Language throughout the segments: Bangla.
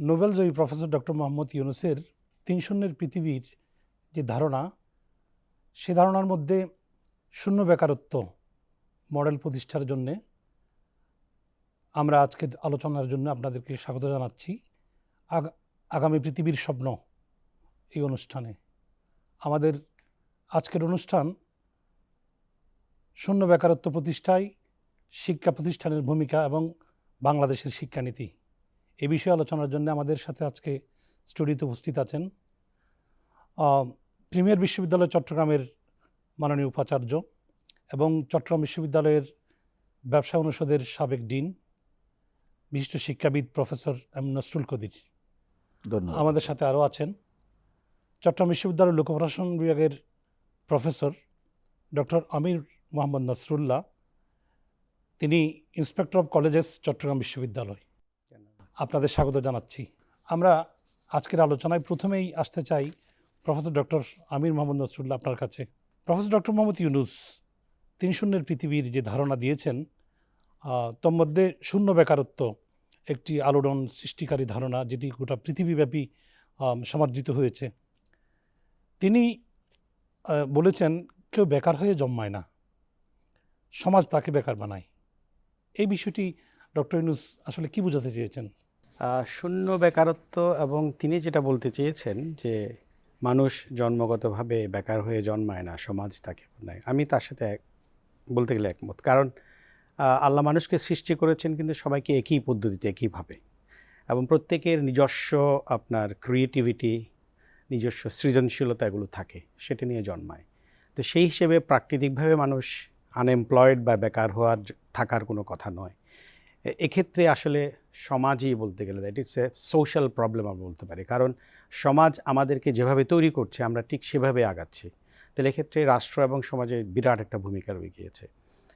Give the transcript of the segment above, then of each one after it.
নোবেলজয়ী প্রফেসর ডক্টর মোহাম্মদ ইউনুসের তিন শূন্যের পৃথিবীর যে ধারণা, সে ধারণার মধ্যে শূন্য বেকারত্ব মডেল প্রতিষ্ঠার জন্যে আমরা আজকের আলোচনার জন্য আপনাদেরকে স্বাগত জানাচ্ছি। আগা- আগামী পৃথিবীর স্বপ্ন এই অনুষ্ঠানে। আমাদের আজকের অনুষ্ঠান শূন্য বেকারত্ব প্রতিষ্ঠায় শিক্ষা প্রতিষ্ঠানের ভূমিকা এবং বাংলাদেশের শিক্ষানীতি। এ বিষয়ে আলোচনার জন্য আমাদের সাথে আজকে স্টুডিওতে উপস্থিত আছেন প্রিমিয়ার বিশ্ববিদ্যালয় চট্টগ্রামের মাননীয় উপাচার্য এবং চট্টগ্রাম বিশ্ববিদ্যালয়ের ব্যবসা অনুষদের সাবেক ডিন বিশিষ্ট শিক্ষাবিদ প্রফেসর এম নসরুল কদির। আমাদের সাথে আরও আছেন চট্টগ্রাম বিশ্ববিদ্যালয়ের লোকপ্রশাসন বিভাগের প্রফেসর ডক্টর আমির মোহাম্মদ নসরুল্লাহ। তিনি ইন্সপেক্টর অফ কলেজেস চট্টগ্রাম বিশ্ববিদ্যালয়। আপনাদের স্বাগত জানাচ্ছি। আমরা আজকের আলোচনায় প্রথমেই আসতে চাই প্রফেসর ডক্টর আমির মোহাম্মদ নসরুল্লাহ আপনার কাছে। প্রফেসর ডক্টর মোহাম্মদ ইউনুস তিন শূন্যের পৃথিবীর যে ধারণা দিয়েছেন আহ, তোর মধ্যে শূন্য বেকারত্ব একটি আলোড়ন সৃষ্টিকারী ধারণা যেটি গোটা পৃথিবীব্যাপী সমাদৃত হয়েছে। তিনি বলেছেন কেউ বেকার হয়ে জন্মায় না। সমাজ তাকে বেকার বানায়। এই বিষয়টি ডক্টর ইউনুস আসলে কি বোঝাতে চেয়েছেন? শূন্য বেকারত্ব এবং তিনি যেটা বলতে চেয়েছেন যে মানুষ জন্মগতভাবে বেকার হয়ে জন্মায় না, সমাজ তাকে বানায় আমি তার সাথে বলতে গেলে একমত। কারণ আল্লাহ মানুষকে সৃষ্টি করেছেন কিন্তু সবাইকে একই পদ্ধতিতে, একইভাবে। এবং প্রত্যেকের নিজস্ব আপনার ক্রিয়েটিভিটি নিজস্ব সৃজনশীলতা এগুলো থাকে, সেটা নিয়ে জন্মায়। তো সেই হিসেবে প্রাকৃতিকভাবে মানুষ আনএমপ্লয়েড বা বেকার হওয়ার থাকার কোনো কথা নয়। এক্ষেত্রে আসলে সমাজই বলতে গেলে that it's a social problem আমরা বলতে পারি। কারণ সমাজ আমাদেরকে যেভাবে তৈরি করছে, আমরা ঠিক সেভাবে আগাচ্ছি। তাহলে এক্ষেত্রে রাষ্ট্র এবং সমাজে বিরাট একটা ভূমিকা রয়ে গিয়েছে।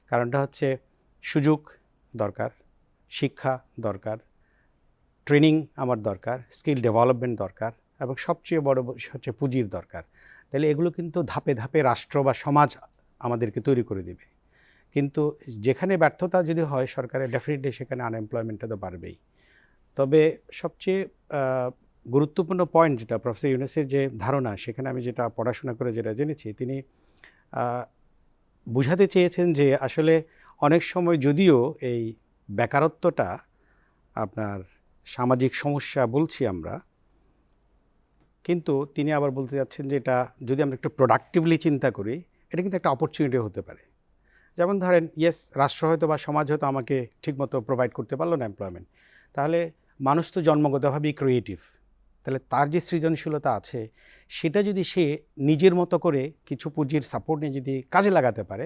কারণটা হচ্ছে সুযোগ দরকার, শিক্ষা দরকার ট্রেনিং আমার দরকার স্কিল ডেভেলপমেন্ট দরকার এবং সবচেয়ে বড় হচ্ছে পুঁজির দরকার। তাহলে এগুলো কিন্তু ধাপে ধাপে রাষ্ট্র বা সমাজ আমাদেরকে তৈরি করে দিবে। কিন্তু যেখানে ব্যর্থতা যদি হয় সরকারের ডেফিনেটলি সেখানে আনএমপ্লয়মেন্টটা তো বাড়বেই। তবে সবচেয়ে গুরুত্বপূর্ণ পয়েন্ট যেটা প্রফেসর ইউনুসের যে ধারণা, সেখানে আমি যেটা পড়াশোনা করে যেটা জেনেছি, তিনি বুঝাতে চেয়েছেন যে আসলে অনেক সময় যদিও এই বেকারত্বটা আপনার সামাজিক সমস্যা বলছি আমরা, কিন্তু তিনি আবার বলতে যাচ্ছেন যে এটা যদি আমরা একটু প্রোডাক্টিভলি চিন্তা করি, এটা কিন্তু একটা অপরচুনিটি হতে পারে। যেমন ধরেন ইয়েস রাষ্ট্র হয়তো বা সমাজ হয়তো আমাকে ঠিকমতো প্রোভাইড করতে পারল না এমপ্লয়মেন্ট তাহলে মানুষ তো জন্মগতভাবেই ক্রিয়েটিভ তাহলে তার যে সৃজনশীলতা আছে, সেটা যদি সে নিজের মতো করে কিছু পুঁজির সাপোর্ট নিয়ে যদি কাজে লাগাতে পারে,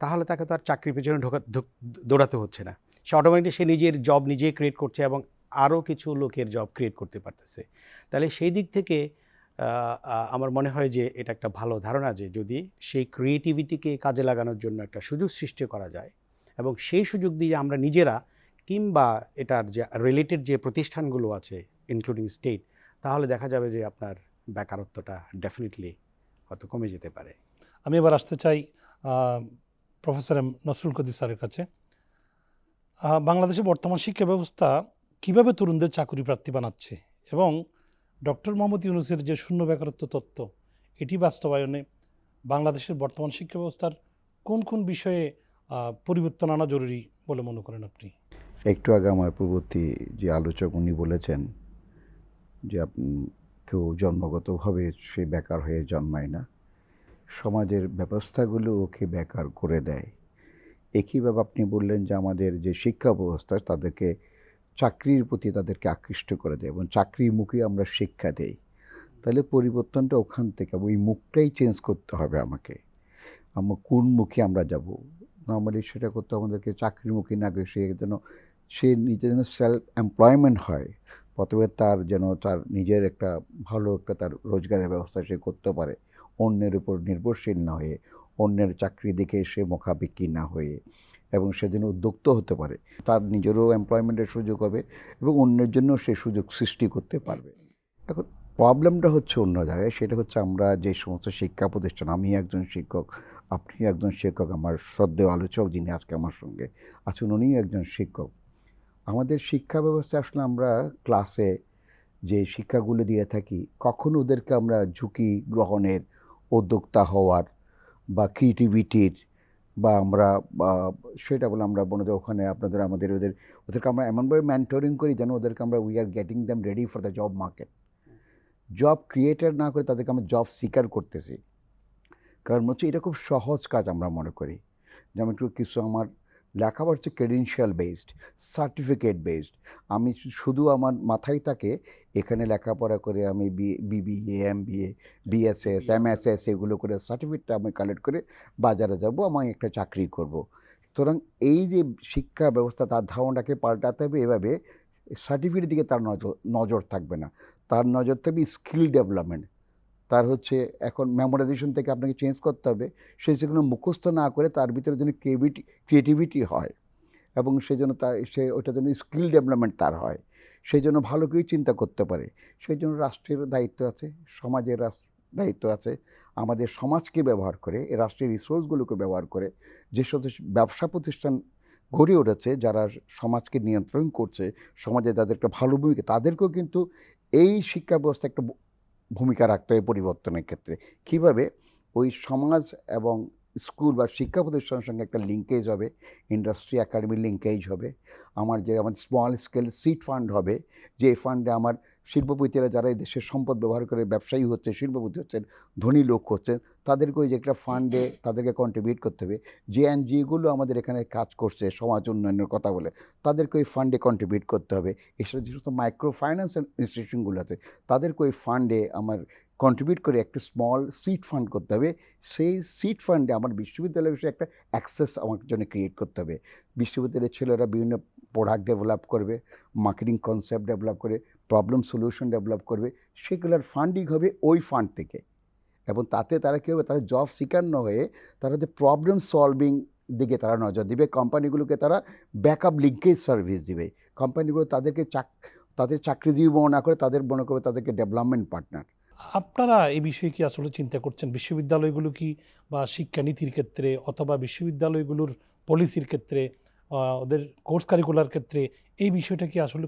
তাহলে তাকে তো আর চাকরির পেছনে ঢোকা দৌড়াতে হচ্ছে না। সে অটোমেটিক সে নিজের জব নিজে ক্রিয়েট করছে এবং আরও কিছু লোকের জব ক্রিয়েট করতে পারতেছে। তাহলে সেই দিক থেকে আমার মনে হয় যে এটা একটা ভালো ধারণা যে যদি সেই ক্রিয়েটিভিটিকে কাজে লাগানোর জন্য একটা সুযোগ সৃষ্টি করা যায় এবং সেই সুযোগ দিয়ে আমরা নিজেরা কিংবা এটার যে রিলেটেড যে প্রতিষ্ঠানগুলো আছে ইনক্লুডিং স্টেট তাহলে দেখা যাবে যে আপনার বেকারত্বটা ডেফিনেটলি হয়তো কমে যেতে পারে। আমি এবার আসতে চাই প্রফেসর এম নসরুল কদির স্যারের কাছে। বাংলাদেশের বর্তমান শিক্ষা ব্যবস্থা কীভাবে তরুণদের চাকরি প্রার্থী বানাচ্ছে এবং ডক্টর মোহাম্মদ ইউনুসের যে শূন্য বেকারত্ব তত্ত্ব, এটি বাস্তবায়নে বাংলাদেশের বর্তমান শিক্ষা ব্যবস্থার কোন কোন বিষয়ে পরিবর্তন আনা জরুরি বলে মনে করেন আপনি? একটু আগে আমার পূর্ববর্তী যে আলোচক উনি বলেছেন যে কেউ জন্মগতভাবে সে বেকার হয়ে জন্মায় না। সমাজের ব্যবস্থাগুলো ওকে বেকার করে দেয়। একইভাবে আপনি বললেন যে আমাদের যে শিক্ষা ব্যবস্থা, তাদেরকে চাকরির প্রতি তাদেরকে আকৃষ্ট করে দেয় এবং চাকরির মুখে আমরা শিক্ষা দেই। তাহলে পরিবর্তনটা ওখান থেকে ওই মুখটাই চেঞ্জ করতে হবে আমাকে। আমরা কোন মুখে আমরা যাব? নর্মালি সেটা করতে আমাদেরকে চাকরিমুখী না করে সে যেন, সে নিজে যেন সেলফ এমপ্লয়মেন্ট হয়। প্রথমে তার যেন তার নিজের একটা ভালো একটা তার রোজগারের ব্যবস্থা সে করতে পারে। অন্যের উপর নির্ভরশীল না হয়ে, অন্যের চাকরি দেখে সে মুখাবিক্ষি না হয়ে। এবং সেদিন উদ্যোক্ত হতে পারে। তার নিজেরও এমপ্লয়মেন্টের সুযোগ হবে এবং অন্যের জন্য সে সুযোগ সৃষ্টি করতে পারবে। এখন প্রবলেমটা হচ্ছে অন্য জায়গায়। সেটা হচ্ছে আমরা যে সমস্ত শিক্ষা প্রতিষ্ঠান, আমি একজন শিক্ষক, আপনি একজন শিক্ষক, আমার শ্রদ্ধেয় আলোচক যিনি আজকে আমার সঙ্গে আছেন, উনিও একজন শিক্ষক। আমাদের শিক্ষা ব্যবস্থা আসলে আমরা ক্লাসে যে শিক্ষাগুলো দিয়ে থাকি, কখনো ওদেরকে আমরা ঝুঁকি গ্রহণের উদ্যোক্তা হওয়ার বা ক্রিয়েটিভিটির বা আমরা সেটা বলে আমরা বলে ওখানে আপনাদের, আমাদের ওদের, ওদেরকে আমরা এমনভাবে ম্যান্টরিং করি যেন ওদেরকে আমরা we are getting them ready for the job market job creator না করে তাদেরকে আমরা জব সিকার করতেছি। কারণ হচ্ছে এটা খুব সহজ কাজ আমরা মনে করি। যেমন একটু কিছু আমার লেখাপড়া হচ্ছে ক্রেডেনশিয়াল বেসড সার্টিফিকেট বেসড আমি শুধু আমার মাথায় থাকে এখানে লেখাপড়া করে আমি B BBA MBA BSS MSS এগুলো করে সার্টিফিকেটটা আমি কালেক্ট করে বাজারে যাব আমি একটা চাকরি করব। সুতরাং এই যে শিক্ষা ব্যবস্থা তার ধারণাটাকে পাল্টাতে হবে এভাবে সার্টিফিকেটের দিকে তার নজর নজর থাকবে না। তার নজর থাকবে স্কিল ডেভেলপমেন্ট তার হচ্ছে এখন মেমোরাইজেশন থেকে আপনাকে চেঞ্জ করতে হবে। সে যেগুলো মুখস্থ না করে তার ভিতরে যেন ক্রিয়েভিটি ক্রিয়েটিভিটি হয় এবং সেই জন্য তা সে ওটা যেন স্কিল ডেভেলপমেন্ট তার হয়। সেই জন্য ভালো করে চিন্তা করতে পারে। সেই জন্য রাষ্ট্রের দায়িত্ব আছে, সমাজের দায়িত্ব আছে, আমাদের সমাজকে ব্যবহার করে রাষ্ট্রের রিসোর্সগুলোকে ব্যবহার করে, যে সমস্ত ব্যবসা প্রতিষ্ঠান গড়ে উঠেছে, যারা সমাজকে নিয়ন্ত্রণ করছে, সমাজে তাদের একটা ভালো ভূমিকা, তাদেরকেও কিন্তু এই শিক্ষা ব্যবস্থা একটা ভূমিকা রাখতে হয় পরিবর্তনের ক্ষেত্রে। কীভাবে? ওই সমাজ এবং স্কুল বা শিক্ষা প্রতিষ্ঠানের সঙ্গে একটা লিঙ্কেজ হবে ইন্ডাস্ট্রি একাডেমি লিঙ্কেজ হবে, আমার যে আমার স্মল স্কেল সিট ফান্ড হবে, যে ফান্ডে আমার শিল্পপতিরা যারা এই দেশের সম্পদ ব্যবহার করে, ব্যবসায়ী হচ্ছে শিল্পপতি হচ্ছেন, ধনী লোক হচ্ছেন তাদেরকে ওই যে একটা ফান্ডে তাদেরকে কন্ট্রিবিউট করতে হবে। যে এনজিওগুলো আমাদের এখানে কাজ করছে, সমাজ উন্নয়নের কথা বলে, তাদেরকে ওই ফান্ডে কন্ট্রিবিউট করতে হবে। এছাড়া যে সমস্ত মাইক্রো ফাইন্যান্স ইনস্টিটিউশনগুলো আছে, তাদেরকে ওই ফান্ডে আমার কন্ট্রিবিউট করে একটা স্মল সিট ফান্ড করতে হবে। সেই সিট ফান্ডে আমার বিশ্ববিদ্যালয়ের বিষয়ে একটা অ্যাক্সেস আমার জন্য ক্রিয়েট করতে হবে। বিশ্ববিদ্যালয়ের ছেলেরা বিভিন্ন প্রোডাক্ট ডেভেলপ করবে মার্কেটিং কনসেপ্ট ডেভেলপ করে প্রবলেম সলিউশন ডেভেলপ করবে, সেগুলোর ফান্ডিং হবে ওই ফান্ড থেকে। এবং তাতে তারা কী হবে? তারা জব সিকার না হয়ে তারা যে প্রবলেম সলভিং দিকে তারা নজর দিবে। কোম্পানিগুলোকে তারা ব্যাকআপ লিঙ্কেজ সার্ভিস দিবে। কোম্পানিগুলো তাদেরকে চাক তাদের চাকরিজীবী মনে না করে তাদের মনে করবে তাদেরকে ডেভেলপমেন্ট পার্টনার আপনারা এই বিষয়ে কি আসলে চিন্তা করছেন? বিশ্ববিদ্যালয়গুলো কি বা শিক্ষানীতির ক্ষেত্রে অথবা বিশ্ববিদ্যালয়গুলোর পলিসির ক্ষেত্রে ওদের কোর্স কারিকুলার ক্ষেত্রে এই বিষয়টা কি আসলে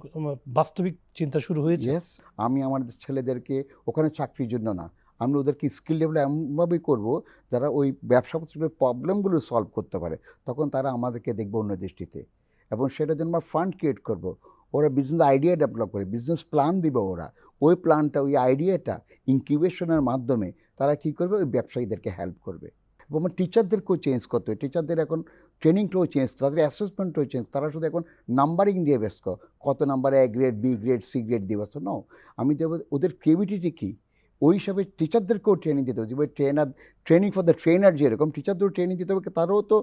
বাস্তবিক চিন্তা শুরু হয়েছে? আমি আমাদের ছেলেদেরকে ওখানে চাকরির জন্য না আমরা ওদেরকে স্কিল ডেভেলপ এমনভাবেই করব যারা ওই ব্যবসা প্রতিষ্ঠানের প্রবলেমগুলো সলভ করতে পারে। তখন তারা আমাদেরকে দেখবে অন্য দৃষ্টিতে। এবং সেটার জন্য আমরা ফান্ড ক্রিয়েট করব। ওরা বিজনেস আইডিয়া ডেভেলপ করে বিজনেস প্ল্যান দিবে ওরা। ওই প্ল্যানটা ওই আইডিয়াটা ইনকিউবেশনের মাধ্যমে তারা কী করবে? ওই ব্যবসায়ীদেরকে হেল্প করবে। এবং আমার টিচারদেরকেও চেঞ্জ করতে হবে। টিচারদের এখন ট্রেনিংটাও চেঞ্জ তাদের অ্যাসেসমেন্টও চেঞ্জ তারা শুধু এখন নাম্বারিং দিয়ে ব্যস্ত। কত নাম্বারে A grade B grade C grade দিয়ে ব্যস্ত নো আমি দেবো, ওদের ক্রিয়েটিভিটি কী? ওই হিসাবে টিচারদেরকেও ট্রেনিং দিতে হবে। যেভাবে trainer training for the trainer যেরকম টিচারদেরও ট্রেনিং দিতে হবে তারাও তো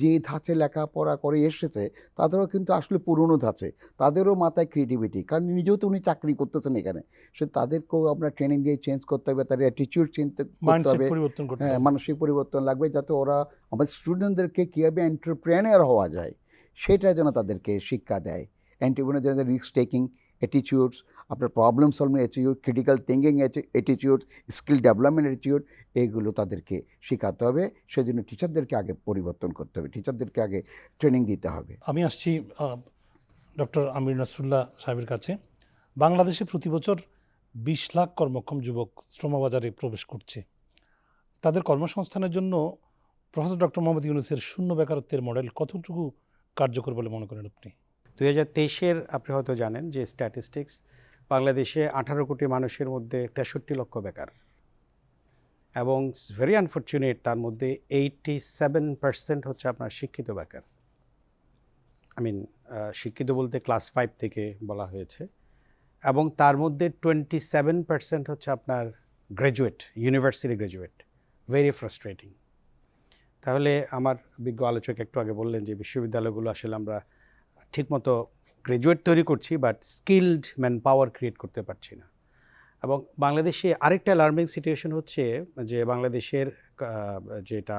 যে ধাঁচে লেখাপড়া করে এসেছে তাদেরও কিন্তু আসলে পুরনো ধাঁচে। তাদেরও মাথায় ক্রিয়েটিভিটি কারণ নিজেও তো উনি চাকরি করতেছেন এখানে। সে তাদেরকেও আমরা ট্রেনিং দিয়ে চেঞ্জ করতে হবে তাদের অ্যাটিটিউড চেঞ্জ করতে হবে। পরিবর্তন হ্যাঁ মানসিক পরিবর্তন লাগবে যাতে ওরা আমাদের স্টুডেন্টদেরকে কীভাবে এন্টারপ্রেনার হওয়া যায় সেটা যেন তাদেরকে শিক্ষা দেয়। এন্টারপ্রেনার যেন রিস্ক টেকিং অ্যাটিটিউডস আপনার problem solving attitude critical thinking attitude skill development attitude এইগুলো তাদেরকে শেখাতে হবে। সেজন্য টিচারদেরকে আগে পরিবর্তন করতে হবে। টিচারদেরকে আগে ট্রেনিং দিতে হবে। আমি আসছি ডক্টর আমির নাসরুল্লাহ সাহেবের কাছে। বাংলাদেশে প্রতি বছর বিশ লাখ কর্মক্ষম যুবক শ্রমবাজারে প্রবেশ করছে। তাদের কর্মসংস্থানের জন্য প্রফেসর ডক্টর মোহাম্মদ ইউনুসের শূন্য বেকারত্বের মডেল কতটুকু কার্যকর বলে মনে করেন আপনি? দুই হাজার তেইশের আপনি হয়তো জানেন যে স্ট্যাটিস্টিক্স বাংলাদেশে আঠারো কোটি মানুষের মধ্যে তেষট্টি লক্ষ বেকার। এবং ভেরি আনফর্চুনেট তার মধ্যে এইটি সেভেন পার্সেন্ট হচ্ছে আপনার শিক্ষিত বেকার। আই মিন শিক্ষিত বলতে ক্লাস ফাইভ থেকে বলা হয়েছে। এবং তার মধ্যে টোয়েন্টি সেভেন পার্সেন্ট হচ্ছে আপনার graduate university graduate very frustrating তাহলে আমার বিজ্ঞ আলোচক একটু আগে বললেন যে বিশ্ববিদ্যালয়গুলো আসলে আমরা ঠিকমতো গ্রাজুয়েট তৈরি করছি but skilled manpower create করতে পারছি না। এবং বাংলাদেশে আরেকটা অ্যালার্মিং সিচুয়েশন হচ্ছে যে বাংলাদেশের যেটা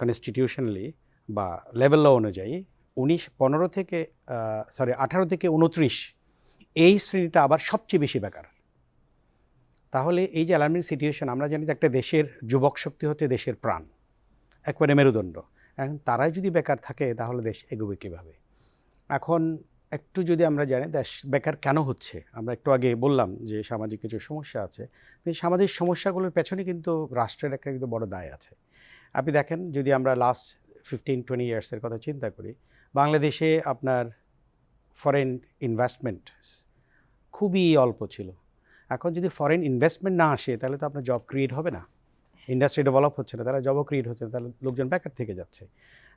কনস্টিটিউশনালি বা লেভেল ল অনুযায়ী উনিশ, পনেরো থেকে সরি আঠারো থেকে উনত্রিশ এই শ্রেণীটা আবার সবচেয়ে বেশি বেকার। তাহলে এই যে অ্যালার্মিং সিচুয়েশন আমরা জানি যে একটা দেশের যুবক শক্তি হচ্ছে দেশের প্রাণ, একবারে মেরুদণ্ড। এখন তারাই যদি বেকার থাকে, তাহলে দেশ এগোবে কীভাবে? এখন একটু যদি আমরা জানি দেশ বেকার কেন হচ্ছে? আমরা একটু আগে বললাম যে সামাজিক কিছু সমস্যা আছে। এই সামাজিক সমস্যাগুলোর পেছনে কিন্তু রাষ্ট্রের একটা কিন্তু বড় দায় আছে। আপনি দেখেন, যদি আমরা লাস্ট ফিফটিন টোয়েন্টি ইয়ার্সের কথা চিন্তা করি, বাংলাদেশে আপনার ফরেন ইনভেস্টমেন্ট খুবই অল্প ছিল। এখন যদি ফরেন ইনভেস্টমেন্ট না আসে, তাহলে তো আপনার জব ক্রিয়েট হবে না। ইন্ডাস্ট্রি ডেভেলপ হচ্ছে না, তাহলে জবও ক্রিয়েট হচ্ছে না, তাহলে লোকজন বেকার থেকে যাচ্ছে।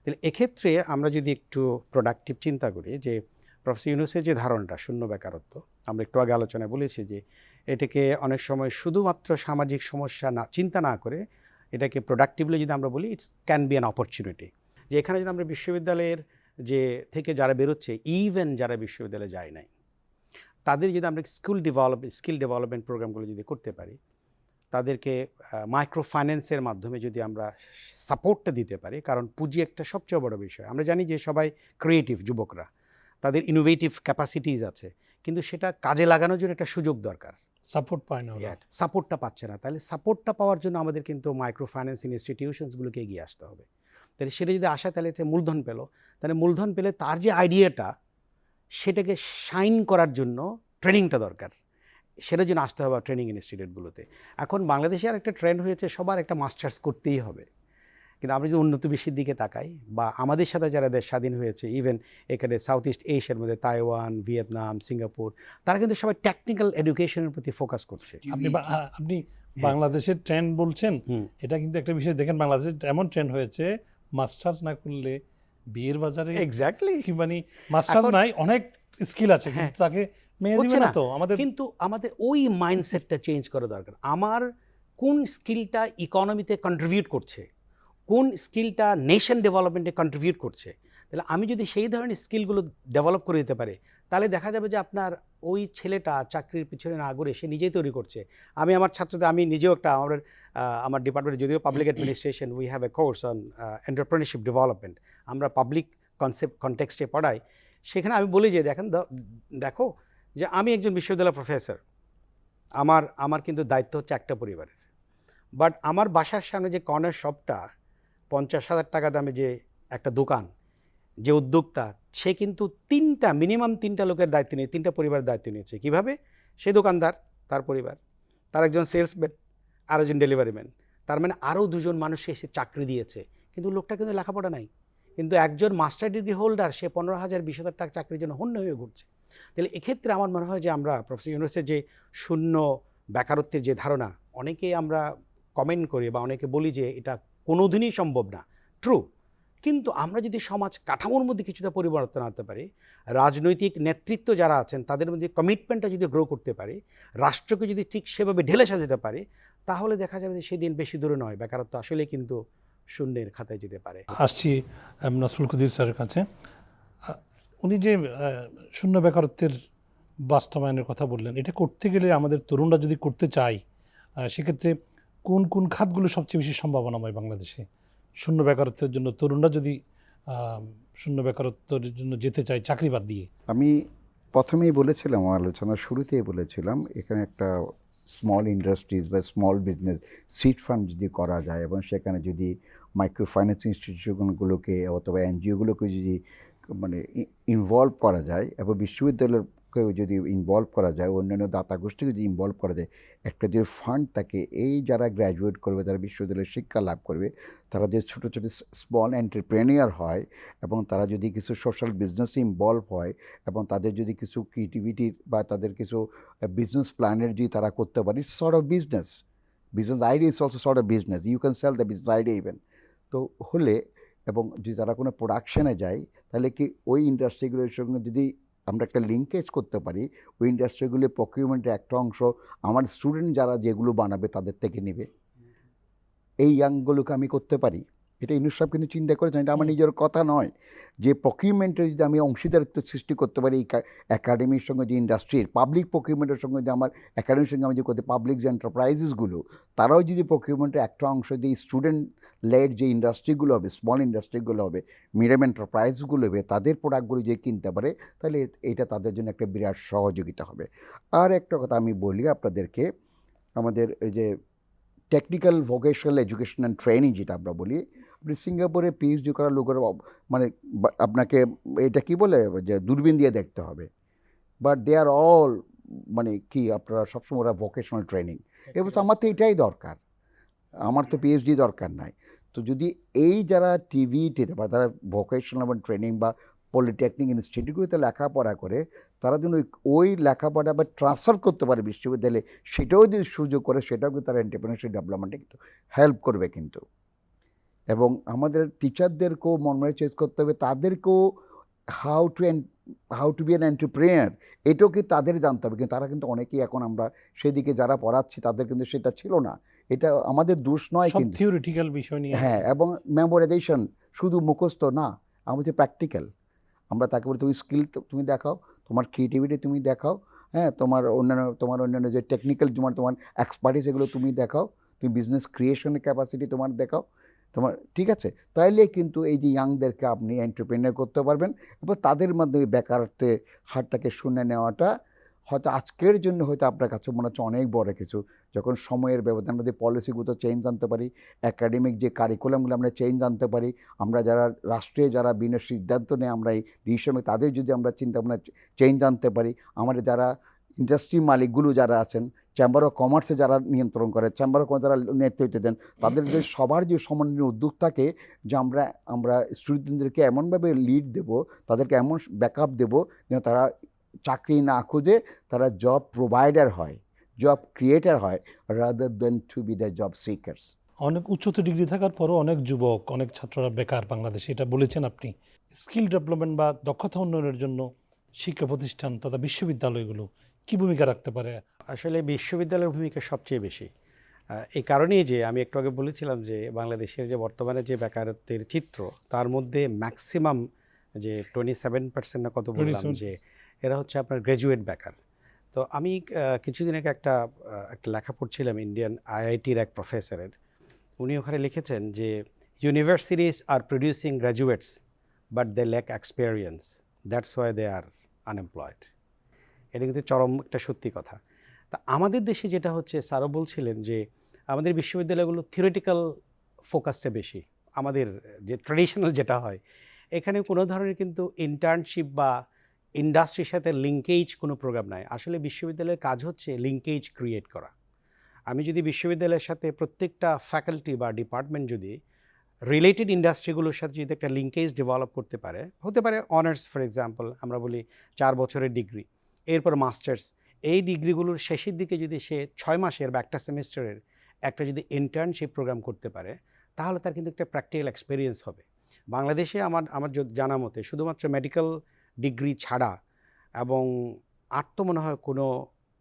তাহলে এক্ষেত্রে আমরা যদি একটু প্রোডাক্টিভ চিন্তা করি যে প্রফেসর ইউনুসের যে ধারণাটা, শূন্য বেকারত্ব, আমরা একটু আগে আলোচনায় বলেছি যে এটাকে অনেক সময় শুধুমাত্র সামাজিক সমস্যা না, চিন্তা না করে এটাকে প্রোডাক্টিভলি যদি আমরা বলি it's can be an opportunity যে এখানে যদি আমরা বিশ্ববিদ্যালয়ের যে থেকে যারা বেরোচ্ছে ইভেন যারা বিশ্ববিদ্যালয়ে যায় নাই, তাদের যদি আমরা স্কিল ডেভেলপ স্কিল ডেভেলপমেন্ট প্রোগ্রামগুলো যদি করতে পারি, তাদেরকে মাইক্রো ফাইন্যান্সের মাধ্যমে যদি আমরা সাপোর্টটা দিতে পারি, কারণ পুঁজি একটা সবচেয়ে বড় বিষয়। আমরা জানি যে সবাই ক্রিয়েটিভ যুবকরা। তাদের ইনোভেটিভ ক্যাপাসিটিস আছে। কিন্তু সেটা কাজে লাগানোর জন্য একটা সুযোগ দরকার। সাপোর্ট পায় না। সাপোর্টটা পাচ্ছে না। তাহলে সাপোর্টটা পাওয়ার জন্য আমাদের কিন্তু মাইক্রো ফাইন্যান্স ইনস্টিটিউশনসগুলোকে এগিয়ে আসতে হবে। তাহলে সেটা যদি আসা তাহলে সে মূলধন পেল। তাহলে মূলধন পেলে তার যে আইডিয়াটা সেটাকে শাইন করার জন্য ট্রেনিংটা দরকার। সেটার জন্য আসতে হবে ট্রেনিং ইনস্টিটিউটগুলোতে এখন বাংলাদেশে আর একটা ট্রেন্ড হয়েছে সবার একটা মাস্টার্স করতেই হবে। কিন্তু আমরা যদি উন্নত বিশ্বের দিকে তাকাই বা আমাদের সাথে যারা দেশ স্বাধীন হয়েছে ইভেন এখানে সাউথ ইস্ট এশিয়ার মধ্যে তাইওয়ান ভিয়েতনাম সিঙ্গাপুর তারা কিন্তু সবাই টেকনিক্যাল এডুকেশনের প্রতি ফোকাস করছে। আপনি আপনি বাংলাদেশের ট্রেন্ড বলছেন এটা কিন্তু একটা বিষয়। দেখেন বাংলাদেশের এমন ট্রেন্ড হয়েছে মাস্টার্স না করলে বিয়ের বাজারে এক্স্যাক্টলি মানে মাস্টার্স নাই অনেক স্কিল আছে কিন্তু তাকে মেয়ে দিবে না। তো? আমাদের কিন্তু আমাদের ওই মাইন্ডসেটটা চেঞ্জ করা দরকার। আমার কোন স্কিলটা ইকোনমিতে কন্ট্রিবিউট করছে? কোন স্কিলটা নেশন ডেভেলপমেন্টে কন্ট্রিবিউট করছে? তাহলে আমি যদি সেই ধরনের স্কিলগুলো ডেভেলপ করে দিতে পারি তাহলে দেখা যাবে যে আপনার ওই ছেলেটা চাকরির পিছনে না ঘুরে সে নিজেই তৈরি করছে। আমি আমার ছাত্রদের আমি নিজেও একটা আমার আহ, আমার ডিপার্টমেন্টে যদিও public administration we have a course on entrepreneurship development আমরা পাবলিক কনসেপ্ট কনটেক্সটে পড়াই। সেখানে আমি বলি যে দেখেন দেখো যে আমি একজন বিশ্ববিদ্যালয় প্রফেসর আমার আমার কিন্তু দায়িত্ব হচ্ছে একটা পরিবারের। বাট আমার বাসার সামনে যে কর্নার শপটা পঞ্চাশ হাজার টাকা দামে যে একটা দোকান, যে উদ্যোক্তা, সে কিন্তু তিনটা, মিনিমাম তিনটা লোকের দায়িত্ব নিয়ে, তিনটা পরিবারের দায়িত্ব নিয়েছে। কীভাবে? সে দোকানদার, তার পরিবার, তার একজন সেলসম্যান, আর একজন ডেলিভারি ম্যান তার মানে আরও দুজন মানুষ এসে চাকরি দিয়েছে। কিন্তু লোকটা কিন্তু লেখাপড়া নাই। কিন্তু একজন মাস্টার ডিগ্রি হোল্ডার, সে পনেরো হাজার, বিশ হাজার টাকা চাকরির জন্য হন্য হয়ে ঘুরছে। তাহলে এক্ষেত্রে আমার মনে হয় যে আমরা প্রফেসর ইউনুসের যে শূন্য বেকারত্বের যে ধারণা অনেকে আমরা কমেন্ট করি বা অনেকে বলি যে এটা কোনোদিনই সম্ভব না। ট্রু কিন্তু আমরা যদি সমাজ কাঠামোর মধ্যে কিছুটা পরিবর্তন আনতে পারি রাজনৈতিক নেতৃত্ব যারা আছেন তাদের মধ্যে কমিটমেন্টটা যদি গ্রো করতে পারি রাষ্ট্রকে যদি ঠিক সেভাবে ঢেলে সাজাতে পারে তাহলে দেখা যাবে যে সেদিন বেশি দূরে নয়। বেকারত্ব আসলে কিন্তু শূন্যের খাতায় যেতে পারে। আসছি আম, নাসরুল কদির স্যারের কাছে। উনি যে শূন্য বেকারত্বের বাস্তবায়নের কথা বললেন এটা করতে গেলে আমাদের তরুণরা যদি করতে চায় সেক্ষেত্রে কোন কোন খাতগুলো সবচেয়ে বেশি সম্ভাবনাময় বাংলাদেশে? শূন্য বেকারত্বের জন্য তরুণরা যদি শূন্য বেকারত্বের জন্য যেতে চায় চাকরি বাদ দিয়ে। আমি প্রথমেই বলেছিলাম, আমার আলোচনার শুরুতেই বলেছিলাম, এখানে একটা স্মল ইন্ডাস্ট্রিজ বা স্মল বিজনেস সিট ফান্ড যদি করা যায় এবং সেখানে যদি মাইক্রো ফাইন্যান্স ইনস্টিটিউশনগুলোকে অথবা এনজিওগুলোকে যদি মানে ইনভলভ করা যায় এবং বিশ্ববিদ্যালয়কেও যদি ইনভলভ করা যায়, অন্যান্য দাতা গোষ্ঠীকে যদি ইনভলভ করা যায়, একটা যে ফান্ড থাকে, এই যারা গ্র্যাজুয়েট করবে তারা বিশ্ববিদ্যালয়ে শিক্ষা লাভ করবে, তারা যে ছোটো ছোটো স্মল এন্টারপ্রেনিয়ার হয় এবং তারা যদি কিছু সোশ্যাল বিজনেসে ইনভলভ হয় এবং তাদের যদি কিছু ক্রিয়েটিভিটির বা তাদের কিছু বিজনেস প্ল্যানের যদি তারা করতে পারে sort of business business idea is also sort of business you can sell the business idea even তো হলে এবং যদি তারা কোনো প্রোডাকশানে যায়, তাহলে কি ওই ইন্ডাস্ট্রিগুলোর সঙ্গে যদি আমরা একটা লিঙ্কেজ করতে পারি, ওই ইন্ডাস্ট্রিগুলির প্রকিউমেন্টের একটা অংশ, আমার স্টুডেন্ট যারা যেগুলো বানাবে তাদের থেকে নেবে। এই ইয়াংগুলোকে আমি করতে পারি। এটা ইনুস সাহেব কিন্তু চিন্তা করেছেন এটা আমার নিজের কথা নয়। যে প্রকিউমেন্টে যদি আমি অংশীদারিত্ব সৃষ্টি করতে পারি এই একাডেমির সঙ্গে যে ইন্ডাস্ট্রির পাবলিক প্রকিউমেন্টের সঙ্গে যে আমার একাডেমির সঙ্গে আমি যে করতে পাবলিক যে এন্টারপ্রাইজেসগুলো তারাও যদি প্রকিউমেন্টের একটা অংশ দিয়ে স্টুডেন্ট লেড যে ইন্ডাস্ট্রিগুলো হবে স্মল ইন্ডাস্ট্রিগুলো হবে মিডিয়াম এন্টারপ্রাইজগুলো হবে তাদের প্রোডাক্টগুলো যে কিনতে পারে তাহলে এটা তাদের জন্য একটা বিরাট সহযোগিতা হবে। আর একটা কথা আমি বলি আপনাদেরকে আমাদের এই যে technical vocational education and training যেটা আমরা বলি আপনি সিঙ্গাপুরে পিএইচডি করা লোকের মানে আপনাকে এটা কি বলে? যে দূরবীন দিয়ে দেখতে হবে। বাট দে আর অল মানে কি আপনারা সবসময় ওরা ভোকেশনাল ট্রেনিং এবার আমার তো এটাই দরকার। আমার তো পিএইচডি দরকার নাই। তো যদি এই যারা টিভিটিতে বা তারা ভোকেশনাল বা ট্রেনিং বা পলিটেকনিক ইনস্টিটিউটগুলোতে লেখাপড়া করে তারা যেন ওই- ওই লেখাপড়া বা ট্রান্সফার করতে পারে বিশ্ববিদ্যালয়ে সেটাও যদি সুযোগ করে সেটাও কিন্তু তারা এন্টারপ্রেনারশিপ ডেভেলপমেন্টে কিন্তু হেল্প করবে কিন্তু। এবং আমাদের টিচারদেরকেও মনে চেঞ্জ করতে হবে তাদেরকেও how to how to be an entrepreneur এটাও কি তাদের জানতে হবে কিন্তু তারা কিন্তু অনেকেই এখন আমরা সেদিকে যারা পড়াচ্ছি তাদের কিন্তু সেটা ছিল না। এটা আমাদের দোষ নয় কিন্তু। থিওরিটিক্যাল বিষয় নিয়ে হ্যাঁ এবং মেমোরাইজেশন শুধু মুখস্থ না আমাদের প্র্যাকটিক্যাল আমরা তাকে বলি তুমি স্কিল তুমি দেখাও তোমার ক্রিয়েটিভিটি তুমি দেখাও হ্যাঁ তোমার অন্যান্য তোমার অন্যান্য যে টেকনিক্যাল তোমার তোমার এক্সপার্টিস এগুলো তুমি দেখাও তুমি বিজনেস ক্রিয়েশনের ক্যাপাসিটি তোমার দেখাও তোমার, ঠিক আছে? তাইলে কিন্তু এই যে ইয়াংদেরকে আপনি এন্টারপ্রেনার করতে পারবেন এবং তাদের মাধ্যমে বেকারত্বের হারটাকে শুনে নেওয়াটা হয়তো আজকের জন্য হয়তো আপনার কাছে মনে হচ্ছে অনেক বড় কিছু। যখন সময়ের ব্যবধান মধ্যে পলিসিগুলো চেঞ্জ আনতে পারি একাডেমিক যে কারিকুলামগুলো আমরা চেঞ্জ আনতে পারি, আমরা যারা রাষ্ট্রে যারা বিনা সিদ্ধান্ত নেই আমরা এই ডিসিশনে তাদের যদি আমরা চিন্তা ভাবনা চেঞ্জ আনতে পারি, আমাদের যারা ইন্ডাস্ট্রি মালিকগুলো যারা আছেন চেম্বার অফ কমার্সে যারা নিয়ন্ত্রণ করে চেম্বার অফ কমার্স যারা নেতৃত্ব দেন, তাদের যে সবার যে সমন্বয় উদ্যোগ থাকে যে আমরা আমরা স্টুডেন্টদেরকে এমনভাবে লিড দেব, তাদেরকে এমন ব্যাকআপ দেব যেন তারা চাকরি না খুঁজে তারা জব প্রোভাইডার হয় জব ক্রিয়েটার হয় rather than to be the job seekers অনেক উচ্চতর ডিগ্রি থাকার পরও অনেক যুবক, অনেক ছাত্ররা বেকার বাংলাদেশে, এটা বলেছেন আপনি। স্কিল ডেভেলপমেন্ট বা দক্ষতা উন্নয়নের জন্য শিক্ষা প্রতিষ্ঠান তথা বিশ্ববিদ্যালয়গুলো কি ভূমিকা রাখতে পারে? আসলে বিশ্ববিদ্যালয়ের ভূমিকা সবচেয়ে বেশি। এই কারণেই যে আমি একটু আগে বলেছিলাম যে বাংলাদেশের যে বর্তমানে যে বেকারত্বের চিত্র তার মধ্যে ম্যাক্সিমাম যে টোয়েন্টি সেভেন পার্সেন্ট না কত বললাম যে এরা হচ্ছে আপনার গ্র্যাজুয়েট বেকার। তো আমি কিছুদিন আগে একটা একটা লেখা পড়ছিলাম ইন্ডিয়ান আইআইটির এক প্রফেসরের উনি ওখানে লিখেছেন যে universities are producing graduates but they lack experience that's why they are unemployed এটা কিন্তু চরম একটা সত্যি কথা। তা আমাদের দেশে যেটা হচ্ছে, স্যারও বলছিলেন যে আমাদের বিশ্ববিদ্যালয়গুলো থিওরিটিক্যাল ফোকাসটা বেশি। আমাদের যে ট্রেডিশনাল যেটা হয়, এখানে কোনো ধরনের কিন্তু ইন্টার্নশিপ বা ইন্ডাস্ট্রির সাথে লিঙ্কেজ কোনো প্রোগ্রাম নাই। আসলে বিশ্ববিদ্যালয়ের কাজ হচ্ছে লিঙ্কেজ ক্রিয়েট করা। আমি যদি বিশ্ববিদ্যালয়ের সাথে প্রত্যেকটা ফ্যাকাল্টি বা ডিপার্টমেন্ট যদি রিলেটেড ইন্ডাস্ট্রিগুলোর সাথে যদি একটা লিঙ্কেজ ডেভেলপ করতে পারে, হতে পারে অনার্স ফর এক্সাম্পল আমরা বলি চার বছরের ডিগ্রি এরপর মাস্টার্স এই ডিগ্রিগুলোর শেষের দিকে যদি সে ছয় মাসের বা একটা সেমিস্টারের একটা যদি ইন্টার্নশিপ প্রোগ্রাম করতে পারে, তাহলে তার কিন্তু একটা প্র্যাকটিক্যাল এক্সপিরিয়েন্স হবে। বাংলাদেশে আমার আমার জানা মতে শুধুমাত্র মেডিকেল ডিগ্রি ছাড়া এবং আর তো মনে হয় কোনো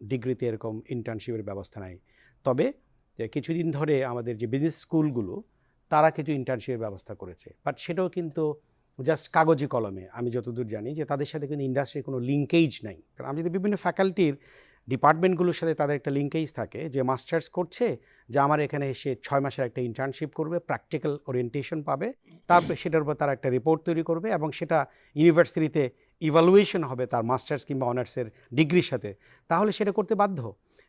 ডিগ্রিতে এরকম ইন্টার্নশিপের ব্যবস্থা নাই। তবে কিছুদিন ধরে আমাদের যে বিজনেস স্কুলগুলো তারা কিছু ইন্টার্নশিপের ব্যবস্থা করেছে। বাট সেটাও কিন্তু জাস্ট কাগজে কলমে, আমি যতদূর জানি যে তাদের সাথে কিন্তু ইন্ডাস্ট্রির কোনো লিঙ্কেজ নাই। কারণ আমি যদি বিভিন্ন ফ্যাকাল্টির ডিপার্টমেন্টগুলোর সাথে তাদের একটা লিঙ্কেজ থাকে যে মাস্টার্স করছে, যে আমার এখানে এসে ছয় মাসের একটা ইন্টার্নশিপ করবে প্র্যাকটিক্যাল ওরিয়েন্টেশন পাবে তারপর সেটার উপর তারা একটা রিপোর্ট তৈরি করবে এবং সেটা ইউনিভার্সিটিতে ইভালুয়েশন হবে তার মাস্টার্স কিংবা অনার্সের ডিগ্রির সাথে, তাহলে সেটা করতে বাধ্য।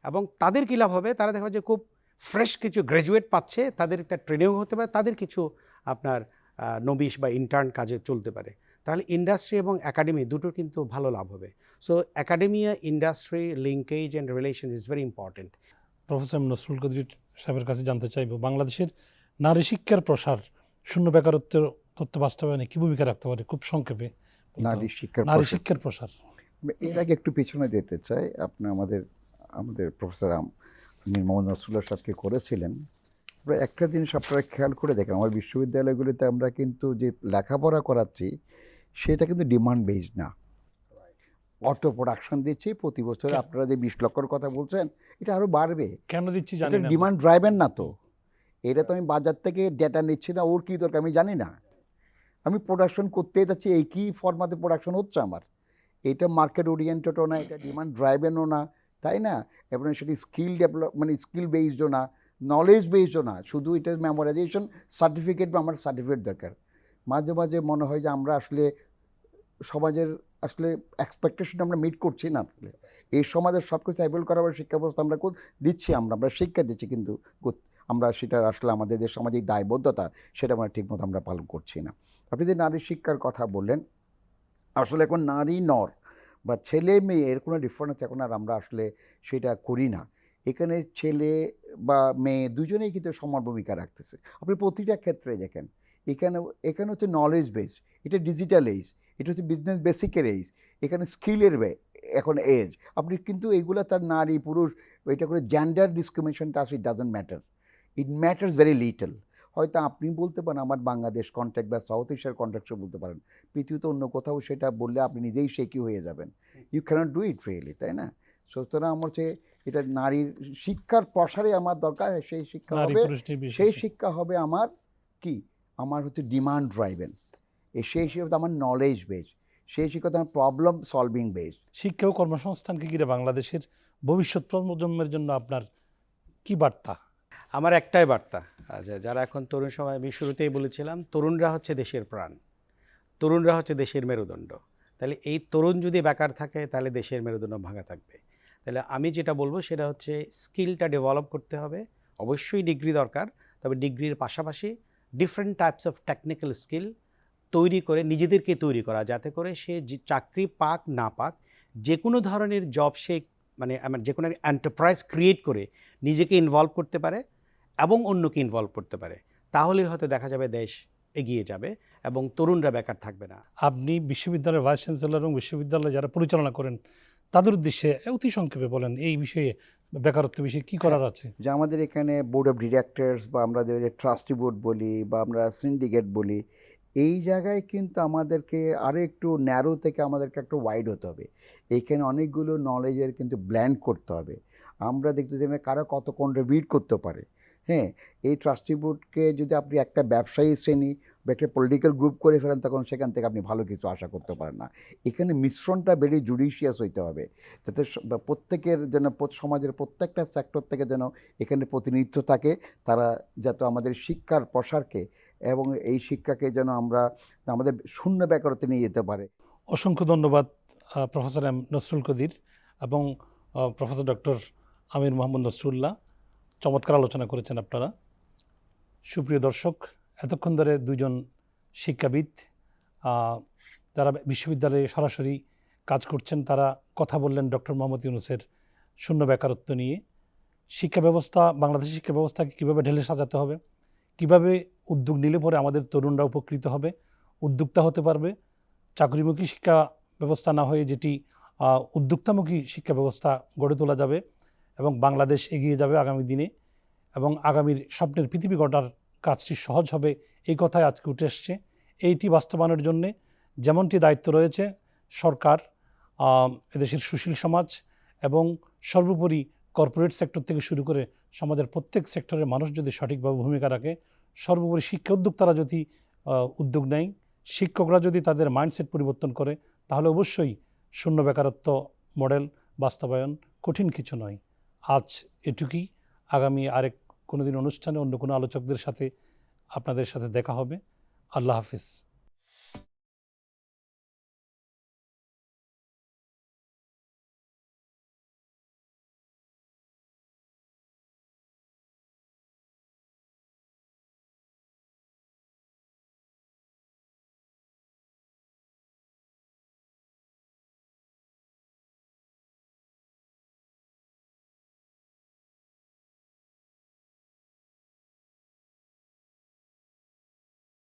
এবং তাদের কী লাভ হবে? তারা দেখা যে খুব ফ্রেশ কিছু গ্র্যাজুয়েট পাচ্ছে, তাদের একটা ট্রেনিং হতে পারে, তাদের কিছু আপনার নবিশ বা ইন্টার্ন কাজে চলতে পারে। তাহলে ইন্ডাস্ট্রি এবং একাডেমি দুটোর কিন্তু ভালো লাভ হবে। So academia industry linkage and relation is very important professor Nasrul Kadir সাহেবের কাছে জানতে চাইব বাংলাদেশের নারী শিক্ষার প্রসার শূন্য বেকারত্বের তথ্য বাস্তবায়নে কি ভূমিকা রাখতে পারে? খুব সংক্ষেপে নারী। শিক্ষার নারী শিক্ষার প্রসার। এর আগে একটু পিছনে যেতে চাই। আপনি আমাদের আমাদের প্রফেসর আম মোহাম্মদ নসরুল্লাহ সাহেবকে করেছিলেন। আপনারা একটা জিনিস আপনারা খেয়াল করে দেখেন আমার বিশ্ববিদ্যালয়গুলিতে আমরা কিন্তু যে লেখাপড়া করাচ্ছি সেটা কিন্তু ডিমান্ড বেসড না। অটো প্রোডাকশন দিচ্ছি প্রতি বছর আপনারা যে বিশ লক্ষর কথা বলছেন এটা আরও বাড়বে। কেন দিচ্ছি জানি না। ডিমান্ড ড্রাইভেন না তো। এটা তো আমি বাজার থেকে ডেটা নিচ্ছি না ওর কী দরকার আমি জানি না। আমি প্রোডাকশন করতেই যাচ্ছি এই কী ফরমাতে প্রোডাকশন হচ্ছে আমার? এটা মার্কেট ওরিয়েন্টেডও না এটা ডিমান্ড ড্রাইভেনও না তাই না? এবং সেটি স্কিল ডেভেলপ মানে স্কিল বেসডও না। নলেজ বেসডও না, শুধু এটা মেমোরাইজেশন সার্টিফিকেট বা আমার সার্টিফিকেট দরকার। মাঝে মাঝে মনে হয় যে আমরা আসলে সমাজের আসলে এক্সপেকটেশন আমরা মিট করছি না আসলে। এই সমাজের সব কিছু অ্যাভেল করার শিক্ষা ব্যবস্থা আমরা দিচ্ছি আমরা আমরা শিক্ষা দিচ্ছি কিন্তু আমরা সেটা আসলে আমাদের যে সামাজিক দায়বদ্ধতা সেটা আমরা ঠিকমতো আমরা পালন করছি না। আপনি যে নারী শিক্ষার কথা বললেন, আসলে এখন নারী নর বা ছেলে মেয়ে এর কোনো ডিফারেন্স এখন আর আমরা আসলে সেটা করি না। এখানে ছেলে বা মেয়ে দুজনেই কিন্তু সমান ভূমিকা রাখতেছে। আপনি প্রতিটা ক্ষেত্রে দেখেন, এখানে এখানে হচ্ছে নলেজ বেস এটা ডিজিটাল এজ এটা হচ্ছে বিজনেস বেসিকের এজ এখানে স্কিলের এখন এজ আপনি কিন্তু এগুলো তার নারী, পুরুষ, এটা করে জেন্ডার ডিসক্রিমিনেশনটা আসলে doesn't matter it matters very little হয়তো আপনি বলতে পারেন, আমার বাংলাদেশ কন্ট্যাক্ট বা সাউথ এশিয়ার কন্ট্যাক্টও বলতে পারেন, পৃথিবীতে অন্য কোথাও সেটা বললে আপনি নিজেই শেকি হয়ে যাবেন। You can't do it really তাই না? সুতরাং আমার হচ্ছে এটা নারীর শিক্ষার প্রসারে আমার দরকার সেই শিক্ষা হবে সেই শিক্ষা। হবে আমার কি? আমার হচ্ছে ডিমান্ড ড্রাইভেন এই সেই শিক্ষা আমার নলেজ বেস সেই শিক্ষা আমার প্রবলেম সলভিং বেস শিক্ষা ও কর্মসংস্থানকে ঘিরে বাংলাদেশের ভবিষ্যৎ প্রজন্মের জন্য আপনার কি বার্তা? আমার একটাই বার্তা যে যারা এখন তরুণ সময় আমি শুরুতেই বলেছিলাম তরুণরা হচ্ছে দেশের প্রাণ। তরুণরা হচ্ছে দেশের মেরুদণ্ড। তাহলে এই তরুণ যদি বেকার থাকে তাহলে দেশের মেরুদণ্ড ভাঙা থাকবে। তাহলে আমি যেটা বলব সেটা হচ্ছে স্কিলটা ডেভেলপ করতে হবে। অবশ্যই ডিগ্রি দরকার, তবে ডিগ্রির পাশাপাশি different types of technical skill তৈরি করে নিজেদেরকে তৈরি করা, যাতে করে সে চাকরি পাক না পাক যে কোনো ধরনের জব সে মানে যে কোনো এন্টারপ্রাইজ ক্রিয়েট করে নিজেকে ইনভলভ করতে পারে এবং অন্যকে ইনভলভ করতে পারে। তাহলেই হয়তো দেখা যাবে দেশ এগিয়ে যাবে এবং তরুণরা বেকার থাকবে না। আপনি বিশ্ববিদ্যালয়ের ভাইস চ্যান্সেলর এবং বিশ্ববিদ্যালয় যারা পরিচালনা করেন তাদের উদ্দেশ্যে অতি সংক্ষেপে বলেন এই বিষয়ে বেকারত্ব বিষয়ে কি করার আছে? যে আমাদের এখানে বোর্ড অফ ডিরেক্টরস বা আমরা যে ট্রাস্টি বোর্ড বলি বা আমরা সিন্ডিকেট বলি, এই জায়গায় কিন্তু আমাদেরকে আরও একটু ন্যারো থেকে আমাদেরকে একটু ওয়াইড হতে হবে। এইখানে অনেকগুলো নলেজের কিন্তু ব্ল্যান্ড করতে হবে। আমরা দেখতে চাই কারা কত কন্ট্রিবিউট করতে পারে। হ্যাঁ এই ট্রাস্টি বোর্ডকে যদি আপনি একটা ব্যবসায়ী শ্রেণি একটা পলিটিক্যাল গ্রুপ করে ফেলেন, তখন সেখান থেকে আপনি ভালো কিছু আশা করতে পারেন না। এখানে মিশ্রণটা বেড়ে জুডিশিয়াস হইতে হবে। যাতে প্রত্যেকের যেন সমাজের প্রত্যেকটা সেক্টর থেকে যেন এখানে প্রতিনিধিত্ব থাকে, তারা যাতে আমাদের শিক্ষার প্রসারকে এবং এই শিক্ষাকে যেন আমরা আমাদের শূন্য বেকারত্বে নিয়ে যেতে পারে। অসংখ্য ধন্যবাদ প্রফেসর এম নসরুল কদির এবং প্রফেসর ডক্টর আমির মোহাম্মদ নসরুল্লাহ চমৎকার আলোচনা করেছেন আপনারা। সুপ্রিয় দর্শক এতক্ষণ ধরে দুজন শিক্ষাবিদ যারা বিশ্ববিদ্যালয়ে সরাসরি কাজ করছেন, তারা কথা বললেন ডক্টর মোহাম্মদ ইউনুসের শূন্য বেকারত্ব নিয়ে। শিক্ষা ব্যবস্থা, বাংলাদেশের শিক্ষা ব্যবস্থাকে কীভাবে ঢেলে সাজাতে হবে? কীভাবে উদ্যোগ নিলে পরে আমাদের তরুণরা উপকৃত হবে? উদ্যোক্তা হতে পারবে? চাকরিমুখী শিক্ষা ব্যবস্থা না হয়ে যেটি উদ্যোক্তামুখী শিক্ষা ব্যবস্থা গড়ে তোলা যাবে এবং বাংলাদেশ এগিয়ে যাবে আগামী দিনে এবং আগামীর স্বপ্নের পৃথিবী গড়ার কাজটি সহজ হবে, এই কথাই আজকে উঠে এসছে। এইটি বাস্তবায়নের জন্যে যেমনটি দায়িত্ব রয়েছে, সরকার এদেশের সুশীল সমাজ এবং সর্বোপরি কর্পোরেট সেক্টর থেকে শুরু করে সমাজের প্রত্যেক সেক্টরের মানুষ যদি সঠিকভাবে ভূমিকা রাখে, সর্বোপরি শিক্ষা উদ্যোক্তারা যদি উদ্যোগ নেয়, শিক্ষকরা যদি তাদের মাইন্ডসেট পরিবর্তন করে, তাহলে অবশ্যই শূন্য বেকারত্ব মডেল বাস্তবায়ন কঠিন কিছু নয়। আজ এটুকুই। আগামী আরেক কোনো দিন অনুষ্ঠানে অন্য কোনো আলোচকদের সাথে আপনাদের সাথে দেখা হবে। আল্লাহ হাফিজ।